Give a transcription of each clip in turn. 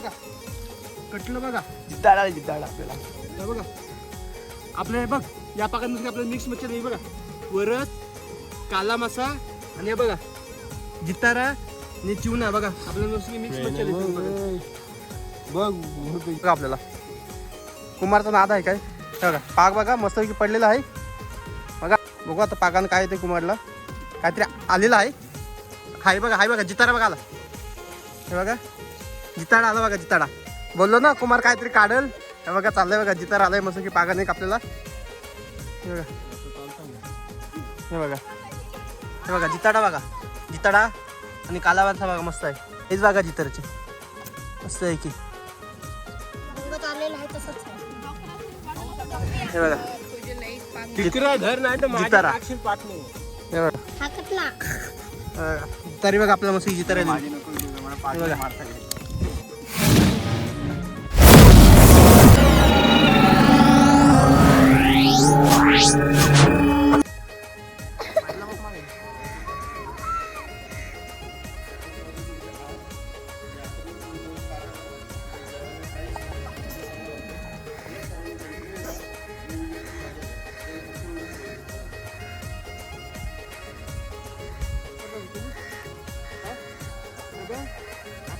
बघा. कटलं बघा. जिद्दाडा जिद्दाडा आपल्याला. हे बघा. आपलं हे बघ या पाकांमध्ये आपल्याला मिक्स मच्छर आहे बघा. वरस काला मासा आणि हे बघा. जितारा आणि चिवणा बघा. आपल्याला नुसती मिक्स मच्छर आहे बघा. बघ बघा आपल्याला. कुमारचा नाद आहे काय? हे बघा पाक बघा मस्तपैकी पडलेला आहे. बघा बघू आता पाकानं काय येते कुमारला. काहीतरी आलेलं आहे. हाय बघा हाय बघा जितारा बघा आला. हे बघा. जिताडा आला बघा जिताडा. बोललो ना कुमार काहीतरी काढल. हे बघा चाललंय बघा जितारा आलाय मस्त की पाकाने एक आपल्याला? हे बघा. हे बघा. हे बघा जिताडा बघा. जिताडा आणि कालावारचा बघा मस्त आहे. हेच बघा जिताराचे मस्त आहे की. हे बघा. नाही तर जितारा. नाही. हे बघा. तरी आपल्याला मस्त जितारा हे बघा.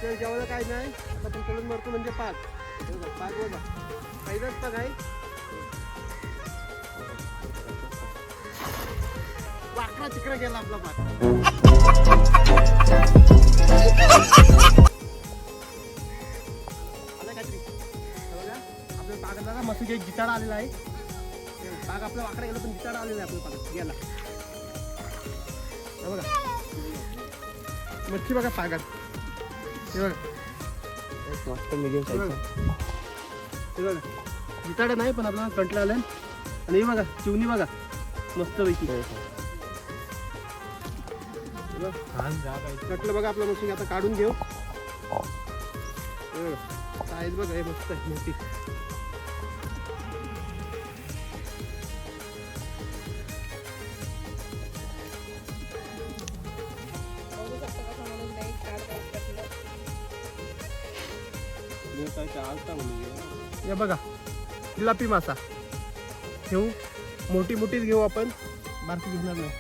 आपल्याला जेवायला काय नाही. आता पण करून मारतो म्हणजे पाच पाच बघा, पाक पहिलाच पाक आहे. वाकडा तिकडे गेला आपला पाक. आलं काहीतरी? बघा आपल्या पाकात बघा मस्त एक जिताडा आलेला आहे. बाग पाक आपला वाकडा गेला पण जिताडा आलेला आहे आपल्या पाकात. गेला. हे बघा. मच्छी बघा पागात हे बघा मस्त. हे बघा. जिताडा नाही पण आपल्याला कंटला आलाय. आणि हे बघा चिवणी बघा. मस्त पैकी कटलं बघा. आपलं मशीन आता काढून घेऊ. हे बघा. साईज बघा हे मस्त आहे मोठी. या बघा गुलापी मासा. घेऊ मोठी मोठीच घेऊ आपण. बारकी घेणार नाही.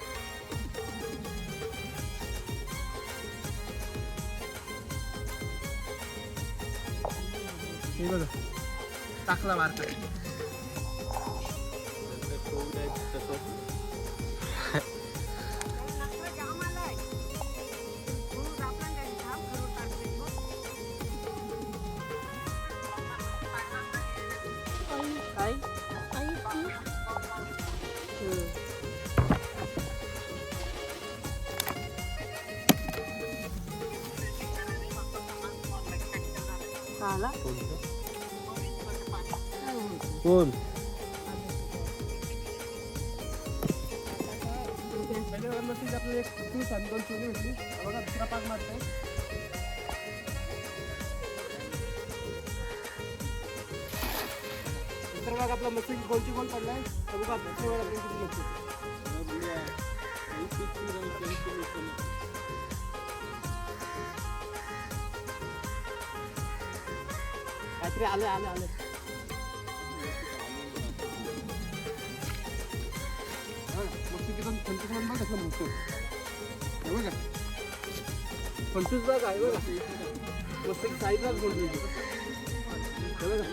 हे बघा टाकला मार्क भेटली बघा दुसरा पाक मारतोय नंतर बघा आपला मच्छी गोलची गोल पडलाय तर बघा दुसऱ्या वेळा रात्री आलो आलो आलो. पंचवीस बाग आहे बघा. मस्त साईजलाच बोलतो बघा.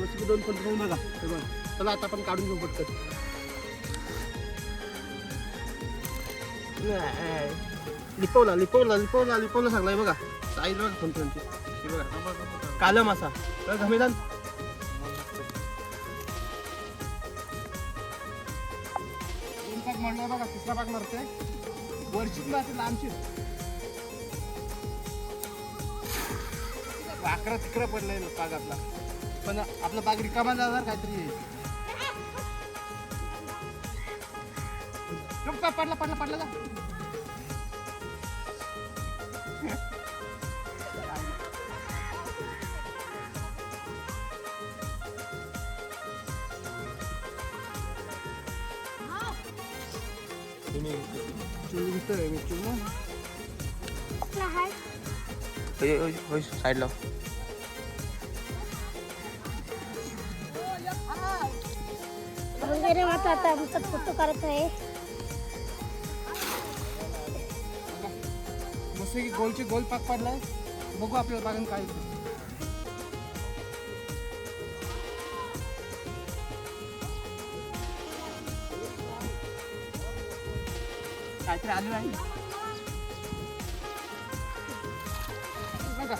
मस्त दोन पंचवीस बघा हे बघा. चला आता आपण काढून घेऊ पटकन. लिपवला लिपवला लिपवला लिपवला सांगलाय बघा. साईज बघा पंचवीस बघा. काला मासा बघा घमेदान दोन. पाक मारलाय बघा तिसरा पाक मारतोय. वरचीच मारते लांबची. अकरा तिकरा पडलाय पाग आपला पण आपला पाग रिकामा जाणार काहीतरी. आहे. का पडला पडला पडला जा. साईड लाव वगैरे आता आमचा फोटो करत आहे मस्त की गोलचे गोल पाक पाडलाय. बघू आपल्याला बागन काय आहे. बघा.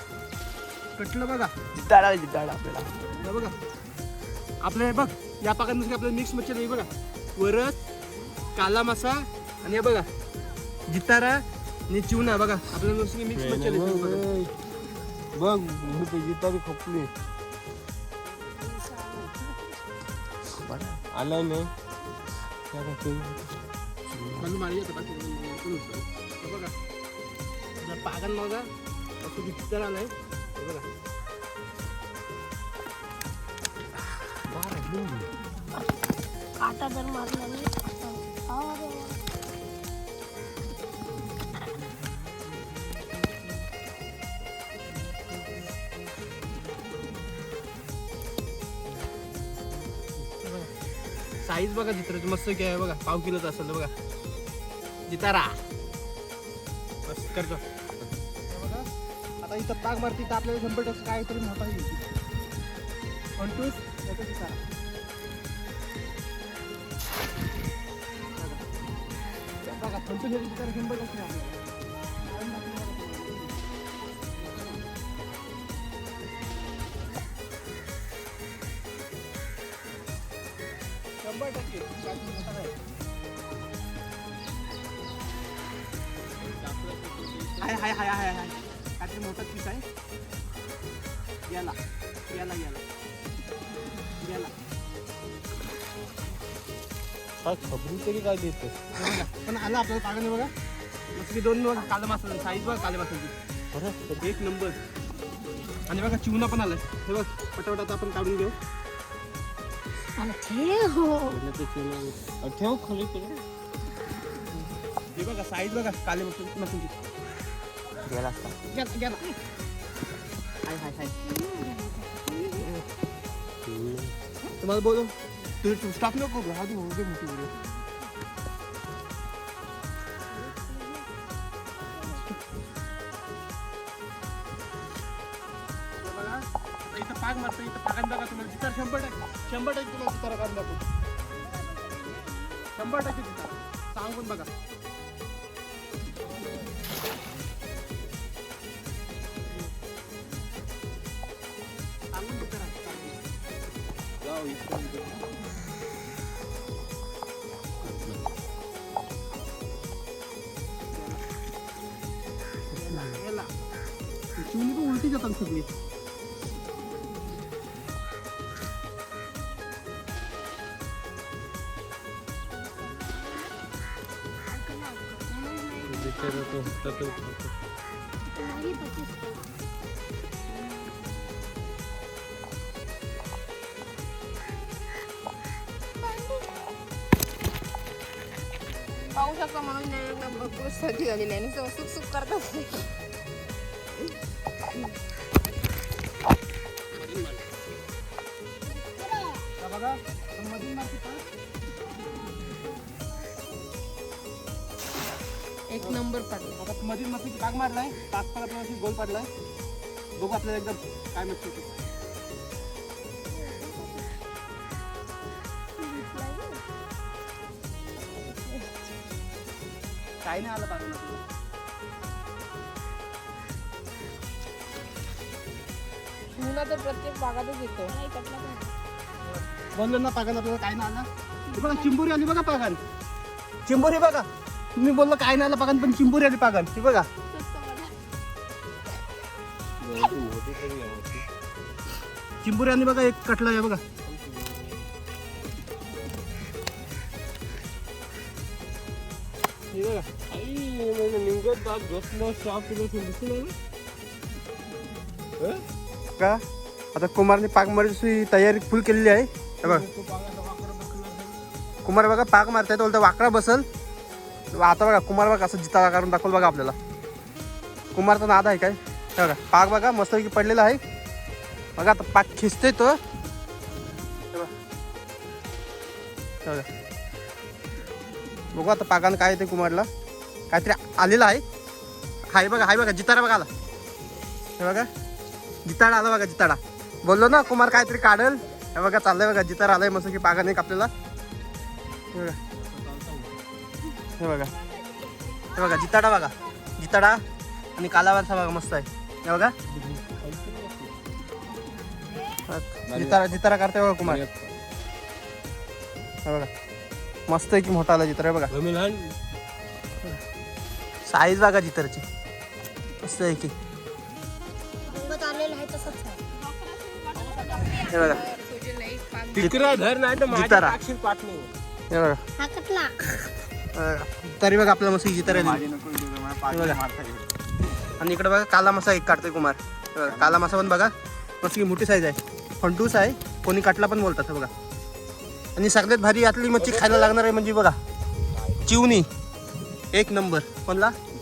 कटलं बघा. जिताडा जिताडा आपल्याला. हे बघा. आपलं हे बघ या पाकात नुसतं आपलं मिक्स मच्छर आहे बघा. वरस काला मासा आणि हे बघा. जितारा आणि चिवणा बघा. आपल्याला नुसतं मिक्स मच्छर आहे बघा. बघ ते जितारी खोपली. आलाय नाही मला मारी येतं बाकी कोणी नसतं. हे बघा जर पागन बघा असं जितारा आलाय हे? बघा काटा जर मारला नाही अरे. साईज बघा चित्राची मस्त की आहे बघा पाव किलोच असेल बघा जितारा बस करतो बघा, आता इथं ताक मारती तर आपल्याला शंभर टक्के तरी मोठा येईल पंटूस त्याचा जितारा बघा. बघा पंटूस जितारा शंभर टक्के शंभर टक्के. हाय हाय हाय हाय हाय. काहीतरी मोठा पीस आहे. गेला गेला गेला गेला खबरी तरी काय देते हे पण आला आपल्याला पागणे बघा. मस्त की दोन बघा काला मासा साईज बघा काले मासाची एक नंबर आणि बघा चिवणा पण आलाय. हे बघ पटापट आता आपण काढून घेऊ. ठेव खाली करू हे बघा साईज बघा काले मासा मासाची गेला तुम्हाला बोलू तू तू स्टॉप नको हा होऊ दे मोठी पाक मारतो इथं पाकात बघा तुम्हाला चितार शंभर टक्के शंभर टक्के तुम्हाला चितारा काढून दाखवतो शंभर टक्के चितारा सांगून बघा. उलटी जातात सगळी. नाही पच्चीस पाहू शकता म्हणून नाही एकदम भरपूर सर्दी झालेली आहे नुसतं सुख सुख करत असते बघा एक नंबर पडला. आता मधील मस्तीची पाक मारलाय पाच पाक आपल्याला गोल पडलाय. बघू आपल्याला एकदम काय होती. काय नाही आलं पाक मुला तर प्रत्येक भागातच येतो. बोललो ना पागन आपल्याला काय नाही आलं. हे बघा चिंबोरी आली बघा पागन चिंबोरी बघा. तुम्ही बोललो काय नाही आलं पागन पण चिंबोरी आली पागन ती बघा. चिंबोरी आली बघा एक कटला आहे बघा. का? आता कुमारने पाक मारायची तयारी फुल केलेली आहे. बघा बघ. कुमार बघा पाक मारताय तो बोलता वाकडा बसल. आता बघा कुमार बघा असं जिता करून दाखवलं बघा आपल्याला. कुमारचा नाद आहे काय? बघा पाक बघा मस्तपैकी पडलेला आहे. बघा आता पाक खिचतोय तो. बघा. बघू. आता पाकानं काय येते कुमारला. काहीतरी आलेलं आहे. हाय बघा हाय बघा जितारा बघा आला. हे बघा. जिताडा आला बघा जिताडा बोललो ना कुमार काहीतरी काढल. हे बघा चाललंय बघा जितार आलाय मस्त की पागाने एक आपल्याला. हे बघा. हे बघा. हे बघा जिताडा बघा. जिताडा आणि कालावरचा बघा मस्त आहे. हे बघा. जितारा जितारा करते बघा कुमार. हे बघा. मस्त आहे की मोठा आला जितारा बघा. साईज बघा जितारची मस्त आहे की. हे बघा. धर नाही. तर जितारा. हे बघा. तरी बघा आपल्याला मस्त. हे बघा. आणि इकडे बघा काला मासा एक काढतोय कुमार. बघा, काला मासा पण बघा मस्त की मोठी साईज आहे. फंटूस आहे कोणी काटला पण बोलतात बघा. आणि सगळ्यात भारी यातली मच्छी खायला लागणार आहे म्हणजे बघा चिवणी एक नंबर कोणला?